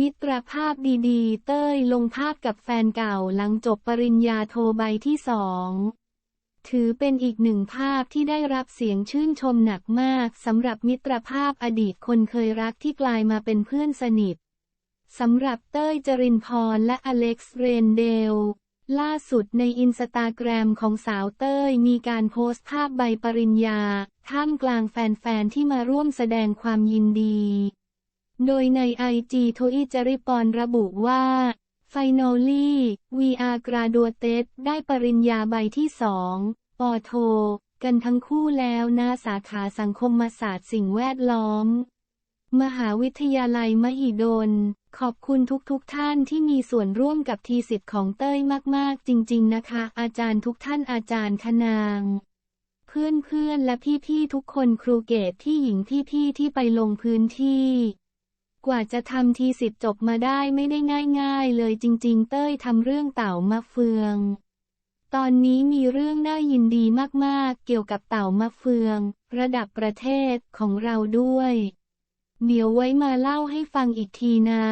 มิตรภาพดีๆ เต้ยลงภาพกับแฟนเก่าหลังจบปริญญาโทใบที่สอง ถือเป็นอีกหนึ่งภาพที่ได้รับเสียงชื่นชมหนักมากสำหรับมิตรภาพอดีตคนเคยรักที่กลายมาเป็นเพื่อนสนิทสำหรับเต้ยจรินพรและอเล็กซ์เรนเดล ล่าสุดในอินสตาแกรมของสาวเต้ยมีการโพสต์ภาพใบปริญญา ท่ามกลางแฟนๆที่มาร่วมแสดงความยินดี โดยในไอจีโทอิจริปอนระบุว่า Finally we are graduated ได้ปริญญาใบที่สองปอโท กันทั้งคู่แล้วนะสาขาสังคมศาสตร์สิ่งแวดล้อม มหาวิทยาลัยมหิดล ขอบคุณทุกๆทท่านที่มีส่วนร่วมกับทีสิทธิ์ของเต้ยมากๆ จริง ๆ นะคะ อาจารย์ทุกท่านอาจารย์คนางเพื่อนๆ และพี่ๆ ทุกคนครูเกตที่หญิงพี่ๆ ที่ไปลงพื้นที่ กว่าจะทำทีสิทธิ์จบมาได้ไม่ได้ง่าย ๆ เลยจริง ๆ เต้ยทำเรื่องเต่ามะเฟือง ตอนนี้มีเรื่องน่ายินดีมากๆ เกี่ยวกับเต่ามะเฟือง ระดับประเทศของเราด้วย เดี๋ยวไว้มาเล่าให้ฟังอีกทีนะ